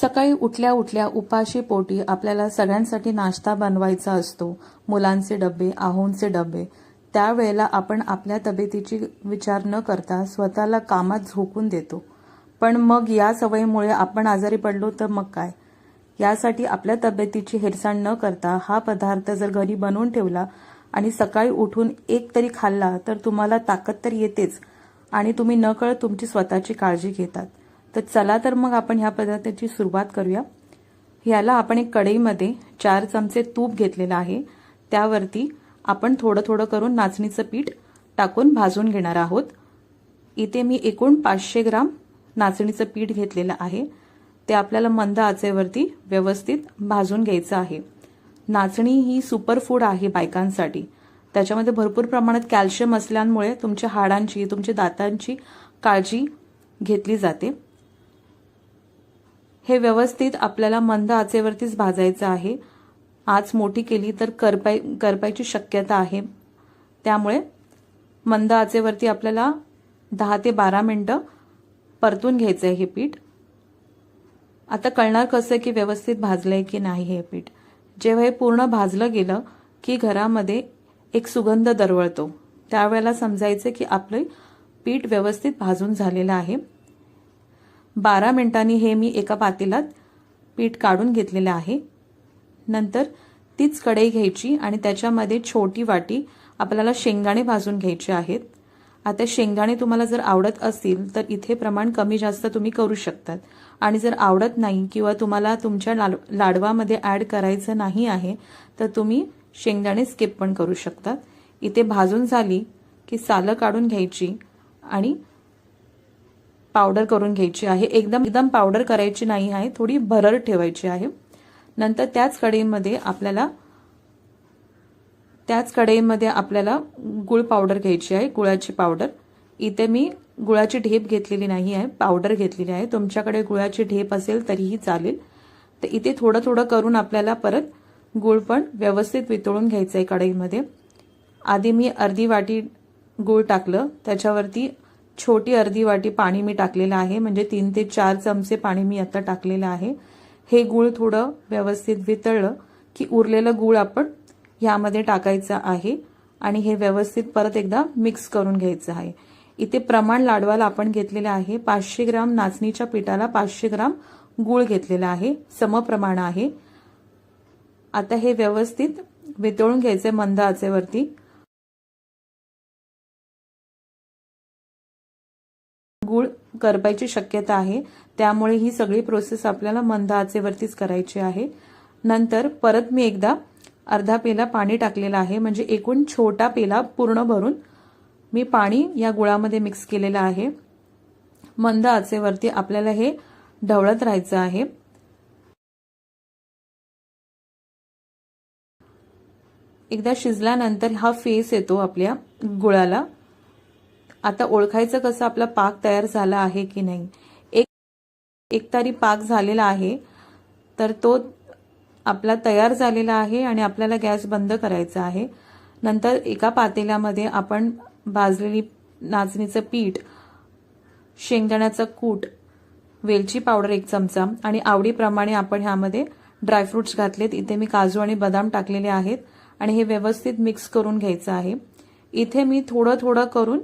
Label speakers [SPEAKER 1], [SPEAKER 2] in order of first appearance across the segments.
[SPEAKER 1] सकाळी उठल्या उठल्या उपाशी पोटी आपल्याला सगळ्यांसाठी नाश्ता बनवायचा असतो. मुलांचे डबे आहोंचे डबे. त्यावेळेला आपण आपल्या तब्येतीची विचार न करता स्वतःला कामात झोकून देतो. पण मग या सवयीमुळे आपण आजारी पडलो तर मग काय? यासाठी आपल्या तब्येतीची हेरसाण न करता हा पदार्थ जर घरी बनवून ठेवला आणि सकाळी उठून एक तरी खाल्ला तर तुम्हाला ताकद तर येतेच आणि तुम्ही नकळत तुमची स्वतःची काळजी घेतात. तर चला तर मग आपण ह्या पदार्थाची सुरुवात करूया. ह्याला आपण एक कढईमध्ये चार चमचे तूप घेतलेलं आहे. त्यावरती आपण थोडं थोडं करून नाचणीचं पीठ टाकून भाजून घेणार आहोत. इथे मी एकूण पाचशे ग्राम नाचणीचं पीठ घेतलेलं आहे. ते आपल्याला मंद आचेवरती व्यवस्थित भाजून घ्यायचं आहे. नाचणी ही सुपर फूड आहे बायकांसाठी. त्याच्यामध्ये भरपूर प्रमाणात कॅल्शियम असल्यामुळे तुमच्या हाडांची तुमच्या दातांची काळजी घेतली जाते. हे व्यवस्थित आपल्याला मंद आचेवरतीच भाजायचं आहे. आज मोठी केली तर करपाय करपायची शक्यता आहे. त्यामुळे मंद आचेवरती आपल्याला दहा ते बारा मिनटं परतून घ्यायचं आहे हे पीठ. आता कळणार कसं की व्यवस्थित भाजलं आहे की नाही हे पीठ. जेव्हा हे पूर्ण भाजलं गेलं की घरामध्ये एक सुगंध दरवळतो. त्यावेळेला समजायचं की आपलं पीठ व्यवस्थित भाजून झालेलं आहे. बारा मिनिटांनी हे मी एका पातेलात पीठ काढून घेतलेलं आहे. नंतर तीच कढई घ्यायची आणि त्याच्यामध्ये छोटी वाटी आपल्याला शेंगाणे भाजून घ्यायचे आहेत. आता शेंगाणे तुम्हाला जर आवडत असतील तर इथे प्रमाण कमी जास्त तुम्ही करू शकतात. आणि जर आवडत नाही किंवा तुम्हाला तुमच्या लाड लाडवामध्ये ॲड करायचं नाही आहे तर तुम्ही शेंगदाणे स्किप पण करू शकतात इथे भाजून झाली की सालं काढून घ्यायची आणि पावडर करून घ्यायची आहे. एकदम एकदम पावडर करायची नाही आहे. थोडी भरर ठेवायची आहे. नंतर त्याच कढईमध्ये आपल्याला त्याच कढईमध्ये आपल्याला गुळ पावडर घ्यायची आहे. गुळाची पावडर इथे मी गुळाची ढेप घेतलेली नाही आहे. पावडर घेतलेली आहे. तुमच्याकडे गुळाची ढेप असेल तरीही चालेल. तर इथे थोडं थोडं करून आपल्याला परत गुळ पण व्यवस्थित वितळून घ्यायचं आहे कढईमध्ये. आधी मी अर्धी वाटी गुळ टाकलं. त्याच्यावरती छोटी अर्धी वाटी पाणी मी टाकलेलं आहे. म्हणजे तीन ते चार चमचे पाणी मी आता टाकलेलं आहे. हे गुळ थोडं व्यवस्थित वितळलं की उरलेलं गुळ आपण ह्यामध्ये टाकायचं आहे. आणि हे व्यवस्थित परत एकदा मिक्स करून घ्यायचं आहे. इथे प्रमाण लाडवाला आपण घेतलेलं आहे. पाचशे ग्राम नाचणीच्या पिठाला पाचशे ग्राम गुळ घेतलेला आहे. समप्रमाण आहे. आता हे व्यवस्थित वितळून घ्यायचे मंद आचेवरती. गुळ करपायची शक्यता आहे. त्यामुळे ही सगळी प्रोसेस आपल्याला मंद आचेवरतीच करायची आहे. नंतर परत मी एकदा अर्धा पेला पाणी टाकलेलं आहे. म्हणजे एकूण छोटा पेला पूर्ण भरून मी पाणी या गुळामध्ये मिक्स केलेलं आहे. मंद आचेवरती आपल्याला हे ढवळत राहायचं आहे. एकदा शिजल्यानंतर हा फेस येतो आपल्या गुळाला. आता ओळखायचं कसं आपला पाक तयार झाला आहे की नाही? एक एक तरी पाक झालेला आहे तर तो आपला तयार झालेला आहे आणि आपल्याला गॅस बंद करायचा आहे. नंतर एका पातेल्यामध्ये आपण भाजलेली नाचणीचं पीठ शेंगदाण्याचं कूट वेलची पावडर एक चमचा आणि आवडीप्रमाणे आपण ह्यामध्ये ड्रायफ्रुट्स घातलेत. इथे मी काजू आणि बदाम टाकलेले आहेत आणि हे व्यवस्थित मिक्स करून घ्यायचं आहे. इथे मी थोडं थोडं करून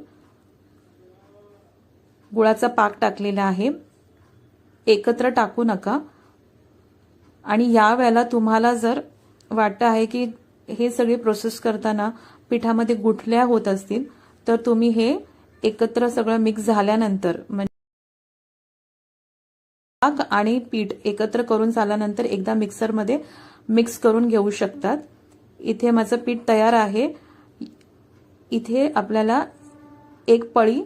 [SPEAKER 1] गुळाचा पाक टाकलेला आहे. एकत्र टाकू नका. आणि या वेळेला तुम्हाला जर वाटतं आहे की हे सगळी प्रोसेस करताना पिठामध्ये गुठल्या होत असतील तर तुम्ही हे एकत्र सगळं मिक्स झाल्यानंतर म्हणजे पाक आणि पीठ एकत्र करून झाल्यानंतर एकदा मिक्सरमध्ये मिक्स करून घेऊ शकतात. इथे माझं पीठ तयार आहे. इथे आपल्याला एक पळी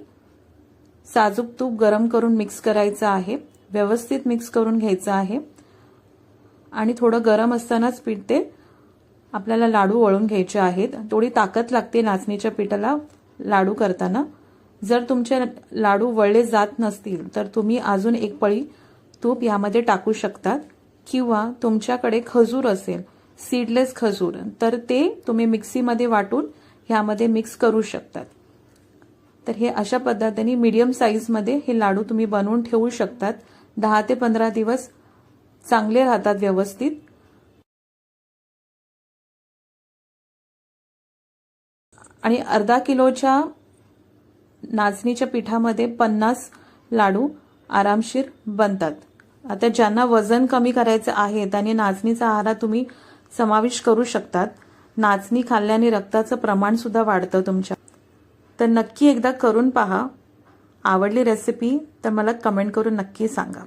[SPEAKER 1] साजूक तूप गरम करून मिक्स करायचं आहे. व्यवस्थित मिक्स करून घ्यायचं आहे. आणि थोडं गरम असतानाच पीठ ते आपल्याला लाडू वळून घ्यायचे आहेत. थोडी ताकद लागते नाचणीच्या पिठाला लाडू करताना. जर तुमचे लाडू वळले जात नसतील तर तुम्ही अजून एक पळी तूप यामध्ये टाकू शकतात. किंवा तुमच्याकडे खजूर असेल सीडलेस खजूर तर ते तुम्ही मिक्सीमध्ये वाटून ह्यामध्ये मिक्स करू शकतात. तर हे अशा पद्धतीने मीडियम साईजमध्ये हे लाडू तुम्ही बनवून ठेवू शकतात. दहा ते पंधरा दिवस चांगले राहतात व्यवस्थित. आणि अर्धा किलोच्या नाचणीच्या पिठामध्ये पन्नास लाडू आरामशीर बनतात. आता ज्यांना वजन कमी करायचं आहे त्यांनी नाचणीचा आहार तुम्ही समावेश करू शकतात. नाचणी खाल्ल्याने रक्ताचं प्रमाण सुद्धा वाढतं तुमच्या तर नक्की एकदा करून पहा. आवडली रेसिपी तर मला कमेंट करून नक्की सांगा.